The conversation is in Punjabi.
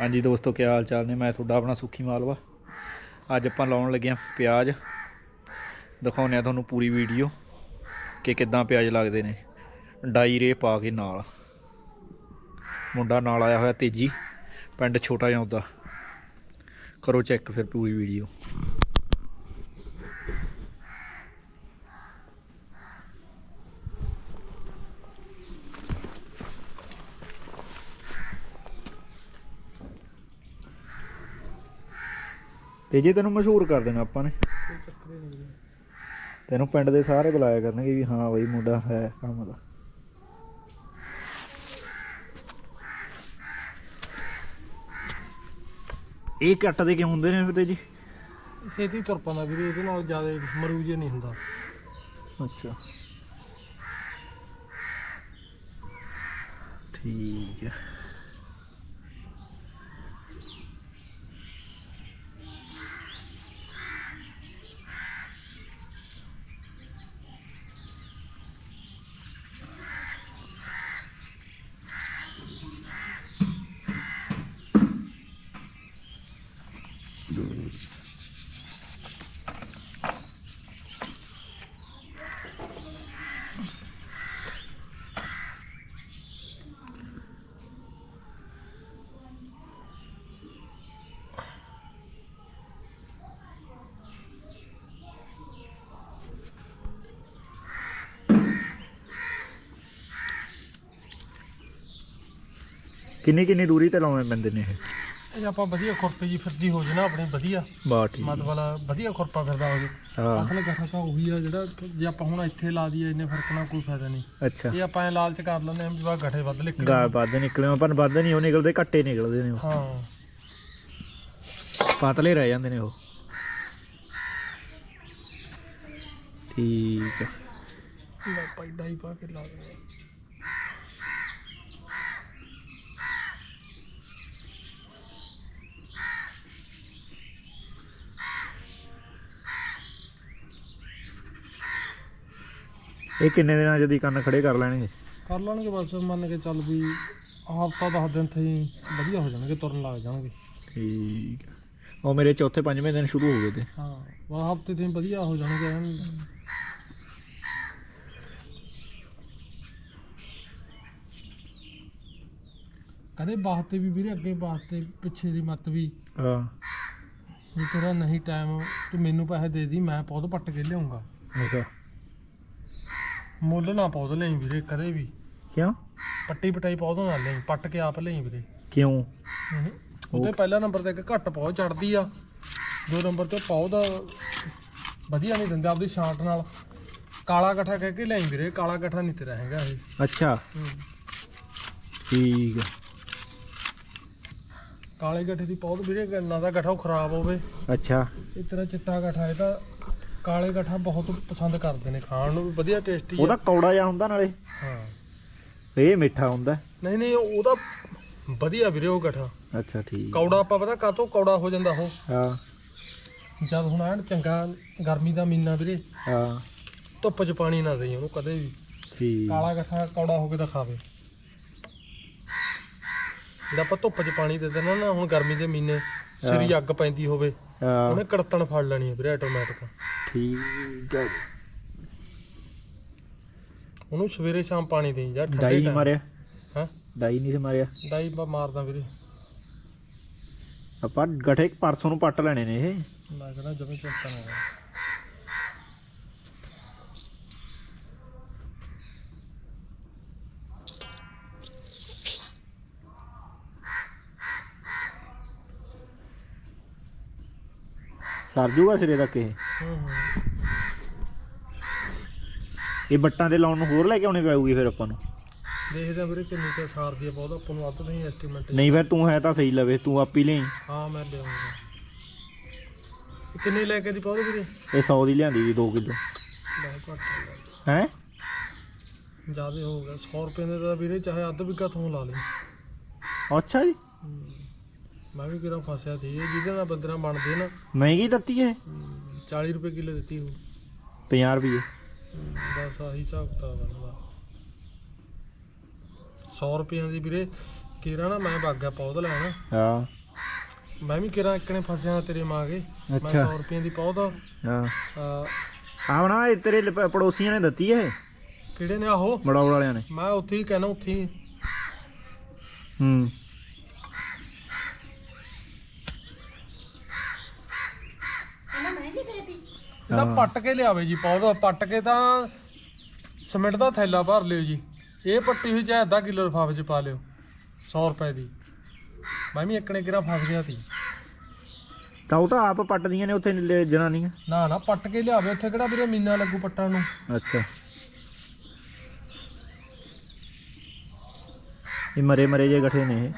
ਹਾਂਜੀ ਦੋਸਤੋ ਕੀ ਹਾਲ ਚਾਲ ਨੇ? ਮੈਂ ਤੁਹਾਡਾ ਆਪਣਾ ਸੁੱਖੀ ਮਾਲਵਾ। ਅੱਜ ਆਪਾਂ ਲਾਉਣ ਲੱਗੇ ਹਾਂ ਪਿਆਜ਼। ਦਿਖਾਉਂਦੇ ਆ ਤੁਹਾਨੂੰ ਪੂਰੀ ਵੀਡੀਓ ਕਿ ਕਿੱਦਾਂ ਪਿਆਜ਼ ਲੱਗਦੇ ਨੇ। ਡਾਈ ਰੇ ਪਾ ਕੇ ਨਾਲ। ਮੁੰਡਾ ਨਾਲ ਆਇਆ ਹੋਇਆ ਤੇਜੀ, ਪਿੰਡ ਛੋਟਾ ਜਿਹਾ ਉਹਦਾ। ਕਰੋ ਚੈੱਕ ਫਿਰ ਪੂਰੀ ਵੀਡੀਓ। ਤੇਜੀ ਤੈਨੂੰ ਮਸ਼ਹੂਰ ਕਰ ਦੇਣਾ ਆਪਾਂ ਨੇ। ਤੈਨੂੰ ਪਿੰਡ ਦੇ ਸਾਰੇ ਬੁਲਾਇਆ ਕਰਨਗੇ ਵੀ ਹਾਂ ਬਈ ਮੁੰਡਾ ਹੈ ਕੰਮ ਦਾ। ਇਹ ਕੱਟ ਦੇ ਕਿਉਂ ਹੁੰਦੇ ਨੇ ਫਿਰ ਤੇਜੀ ਛੇਤੀ ਤੁਰ ਪੈਂਦਾ ਵੀਰੇ ਇਹਦੇ ਨਾਲ ਜ਼ਿਆਦਾ ਮਰੂਜੇ ਨਹੀਂ ਹੁੰਦਾ। ਅੱਛਾ। ਠੀਕ ਹੈ। ਕਿੰਨੀ ਕਿੰਨੀ ਦੂਰੀ ਤੇ ਲਾਉਣੇ ਪੈਂਦੇ ਨੇ ਇਹ? ਇਹ ਆਪਾਂ ਵਧੀਆ ਖੁਰਪੇ ਜੀ ਫਿਰਦੀ ਹੋ ਜੇ ਨਾ ਆਪਣੀ ਵਧੀਆ। ਬਾ ਠੀਕ। ਮਤਲਬ ਵਧੀਆ ਖੁਰਪਾ ਫਿਰਦਾ ਹੋ। ਜੇ ਹਾਂ ਅਸਲ ਗੱਠਾ ਤਾਂ ਉਹੀ ਆ ਜਿਹੜਾ ਜੇ ਆਪਾਂ ਹੁਣ ਇੱਥੇ ਲਾ ਦਈਏ ਇੰਨੇ ਫ਼ਰਕ ਨਾਲ ਕੋਈ ਫਾਇਦਾ ਨਹੀਂ। ਅੱਛਾ। ਇਹ ਆਪਾਂ ਐ ਲਾਲਚ ਕਰ ਲੈਂਦੇ ਆ ਵੀ ਵਾ ਗੱਠੇ ਵੱਧ ਲਿਖ ਗਾ ਵੱਧ ਨਿਕਲੇ ਪਰ ਵੱਧ ਨਹੀਂ ਉਹ ਨਿਕਲਦੇ ਘੱਟੇ ਨਿਕਲਦੇ ਨੇ ਉਹ। ਹਾਂ। ਪਤਲੇ ਰਹਿ ਜਾਂਦੇ ਨੇ ਉਹ। ਠੀਕ ਹੈ ਲੈ ਪਾਈ ਡਾਈ ਪਾ ਕੇ ਲਾ ਦਿੰਦੇ ਇਹ ਕਿੰਨੇ ਦਿਨਾਂ ਜਦੀ ਕੰਨ ਖੜੇ ਕਰ ਲੈਣਗੇ? ਕਰ ਲੈਣਗੇ ਬਸ ਮੰਨ ਕੇ ਚੱਲ ਵੀ ਹਫਤਾ ਦਸ ਦਿਨ ਤੇ ਹੀ ਵਧੀਆ ਹੋ ਜਾਣਗੇ ਤੁਰਨ ਲੱਗ ਜਾਣਗੇ। ਠੀਕ ਉਹ ਮੇਰੇ ਚੌਥੇ ਪੰਜਵੇਂ ਦਿਨ ਸ਼ੁਰੂ ਹੋ ਗਏ ਤੇ। ਹਾਂ ਵਾ ਹਫ਼ਤੇ ਤੇ ਵਧੀਆ ਹੋ ਜਾਣਗੇ ਐਨ। ਕਦੇ ਬਾਤ ਵੀ ਵੀਰੇ ਅੱਗੇ ਬਾਤ ਤੇ ਪਿੱਛੇ ਦੀ ਮਤ ਵੀ। ਹਾਂ। ਜੇ ਤੇਰਾ ਨਹੀਂ ਟਾਈਮ ਤੂੰ ਮੈਨੂੰ ਪੈਸੇ ਦੇ ਦੀ ਮੈਂ ਪੌਦ ਪੱਟ ਕੇ ਲਿਆਉਂਗਾ। ਅੱਛਾ। ਮੁੱਲ ਨਾ ਪੌਦ ਲਈ ਵੀਰੇ ਕਦੇ ਵੀ। ਕਿਉਂ? ਪੱਟੀ ਪਟਾਈ ਪੌਦ ਨਾ ਲਈ ਪੱਟ ਕੇ ਆਪ ਲਈ ਵੀਰੇ। ਕਿਉਂ? ਉਹਦੇ ਪਹਿਲਾ ਨੰਬਰ ਤੇ ਇੱਕ ਘੱਟ ਪੌਦ ਚੜਦੀ ਆ। ਦੋ ਨੰਬਰ ਤੇ ਪੌਦ ਵਧੀਆ ਨਹੀਂ ਦਿੰਦਾ ਆਪਦੀ ਛਾਂਟ ਨਾਲ। ਕਾਲਾ ਇਕੱਠਾ ਕਹਿ ਕੇ ਲਈ ਵੀਰੇ ਕਾਲਾ ਇਕੱਠਾ ਨਹੀਂ ਤੇਰਾ ਹੈਗਾ ਇਹ। ਅੱਛਾ। ਠੀਕ ਹੈ ਕਾਲੇ ਗੱਠੇ ਦੀ ਪੌਦ ਵੀਰੇ ਨਾ ਦਾ ਗੱਠਾ ਉਹ ਖਰਾਬ ਹੋਵੇ। ਅੱਛਾ। ਇਹ ਤੇਰਾ ਚਿੱਟਾ ਗੱਠਾ ਇਹ ਤਾਂ ਕਾਲੇ ਗੱਠਾ ਬਹੁਤ ਪਸੰਦ ਕਰਦੇ ਨੇ ਖਾਣ ਨੂੰ ਵੀ ਵਧੀਆ ਟੇਸਟੀ ਉਹਦਾ ਕੌੜਾ ਜਿਹਾ ਹੁੰਦਾ ਨਾਲੇ। ਹਾਂ। ਇਹ ਮਿੱਠਾ ਹੁੰਦਾ। ਨਹੀਂ ਨਹੀਂ ਉਹਦਾ ਵਧੀਆ ਵੀਰੇ ਉਹ ਗੱਠਾ। ਅੱਛਾ ਠੀਕ ਕੌੜਾ ਆਪਾਂ ਪਤਾ ਕਾਤੋਂ ਕੌੜਾ ਹੋ ਜਾਂਦਾ ਉਹ? ਹਾਂ। ਜਦ ਹੁਣ ਐਨ ਚੰਗਾ ਗਰਮੀ ਦਾ ਮਹੀਨਾ ਵੀਰੇ ਹਾਂ। ਧੁੱਪ 'ਚ ਪਾਣੀ ਨਾ ਦੇਈ ਉਹਨੂੰ ਕਦੇ ਵੀ। ਠੀਕ। ਕਾਲਾ ਗੱਠਾ ਕੌੜਾ ਹੋ ਕੇ ਤਾਂ ਖਾਵੇ। ਜਿਹੜਾ ਆਪਾਂ ਧੁੱਪ 'ਚ ਪਾਣੀ ਦੇ ਦੇਣਾ ਨਾ ਹੁਣ ਗਰਮੀ ਦੇ ਮਹੀਨੇ ਸਿਰੀ ਅੱਗ ਪੈਂਦੀ ਹੋਵੇ ਉਹਨੇ ਕੜਤਣ ਫੜ ਲੈਣੀ ਹੈ ਵੀਰੇ ਆਟੋਮੈਟਿਕ ਠੀਕ ਹੈ ਉਹਨੂੰ ਸਵੇਰੇ ਸ਼ਾਮ ਪਾਣੀ ਦੇਈ ਜਾ ਠੰਡੇ ਡਾਈ time। ਮਾਰਿਆ? ਹੈਂ? ਡਾਈ ਨਹੀਂ ਸੀ ਮਾਰਿਆ? ਡਾਈ ਬਾ ਮਾਰਦਾ ਵੀਰੇ। ਆਪਾਂ ਗਠੇ ਪਰਸੋਂ ਨੂੰ ਪੱਟ ਲੈਣੇ ਨੇ ਇਹ। ਮੈਂ ਕਹਿੰਦਾ ਜਮੇ ਚਿੰਤਾ ਸਰ ਜੂਗਾ ਸਿਰੇ ਤੱਕ ਇਹ? ਹੂੰ ਹੂੰ। ਇਹ ਬੱਟਾਂ ਤੇ ਲਾਉਣ ਨੂੰ ਹੋਰ ਲੈ ਕੇ ਆਉਣੀ ਪਊਗੀ ਫਿਰ ਆਪਾਂ ਨੂੰ? ਦੇਖਦੇ ਆ ਵੀਰੇ ਕਿੰਨੀ ਤੇ ਸਾਰ ਦੀ ਆ ਬਹੁਤ ਆਪਾਂ ਨੂੰ ਅੱਧ ਨਹੀਂ ਐਸਟੀਮੇਟ ਨਹੀਂ ਫਿਰ ਤੂੰ ਹੈ ਤਾਂ ਸਹੀ ਲਵੇ ਤੂੰ ਆਪ ਹੀ ਲਈ। ਹਾਂ ਮੈਂ ਲਿਆਉਂਗਾ ਕਿੰਨੇ ਲੈ ਕੇ ਦੀ ਪਾਉ ਵੀਰੇ? ਇਹ 100 ਦੀ ਲਿਆਂਦੀ ਜੀ 2 ਕਿਲੋ। ਬਹੁਤ ਘੱਟ ਹੈ? ਜ਼ਿਆਦਾ ਹੋ ਗਿਆ 100 ਰੁਪਏ ਦੇ ਤਾਂ ਵੀਰੇ ਚਾਹੇ ਅੱਧ ਵਿਗਾ ਤੋਂ ਲਾ ਲਈ। ਅੱਛਾ ਜੀ। ਮੈਂ ਵੀ ਕਿਹੜਾ ਫਸਿਆ ਸੀ ਇਹ ਜਿਹਦੇ ਨਾਲ ਬੰਦਰਾ ਬਣਦੇ ਨਾ। ਮਹਿੰਗੀ ਦਿੱਤੀ ਹੈ ਹਮ, 40 ਰੁਪਏ ਕਿਲੋ ਦਿੱਤੀ ਉਹ। 50 ਰੁਪਏ ਬਸ ਆਹੀ ਹਿਸਾਬ ਕਿਤਾਬ ਇਹਦਾ 100 ਰੁਪਏ ਦੀ ਵੀਰੇ ਕਿਰਾ ਨਾ ਮੈਂ ਗਿਆ ਪੌਦ ਲੈਣ। ਹਾਂ। ਮੈਂ ਵੀ ਕਿਰਾ ਇੱਕਨੇ ਫਸਿਆ ਤੇਰੇ ਮਾਗੇ। ਮੈਂ ਅੱਛਾ। 100 ਰੁਪਏ ਦੀ ਪੌਦ ਹਾਂ। ਆਵਣਾ ਇਹ ਤੇਰੇ ਪੜੋਸੀਆਂ ਨੇ ਦਿੱਤੀ ਇਹ? ਕਿਹੜੇ ਨੇ ਆਹੋ? ਬੜੌਲ ਵਾਲਿਆਂ ਨੇ। ਮੈਂ ਉੱਥੇ ਹੀ ਕਹਿਣਾ ਉੱਥੇ ਹੀ। ਹੂੰ। ਇਹ ਤਾਂ ਪੱਟ ਕੇ ਲਿਆਵੇ ਜੀ ਪੌਦਾ ਪੱਟ ਕੇ ਤਾਂ ਸਿਮੈਂਟ ਦਾ ਥੈਲਾ ਭਰ ਲਿਓ ਜੀ। ਇਹ ਪੱਟੀ ਹੋਈ ਚਾਹੇ ਅੱਧਾ ਕਿਲੋ ਲਿਫਾਫੇ 'ਚ ਪਾ ਲਿਓ 100 ਰੁਪਏ ਦੀ। ਮੈਂ ਵੀ ਇੱਕਣੇ ਕਿਰਾ ਫਸ ਗਿਆ ਸੀ। ਤਾਂ ਉਹ ਤਾਂ ਆਪ ਪੱਟਦੀਆਂ ਨੇ ਉੱਥੇ ਲ- ਜਨਾਨੀਆਂ। ਨਾ ਨਾ ਪੱਟ ਕੇ ਲਿਆਵੇ ਉੱਥੇ ਕਿਹੜਾ ਵੀਰੇ ਮੀਨਾ ਲੱਗੂ ਪੱਟਣ ਨੂੰ? ਅੱਛਾ। ਇਹ ਮਰੇ ਮਰੇ ਜੇ ਗੱਠੇ ਨੇ ਇਹ।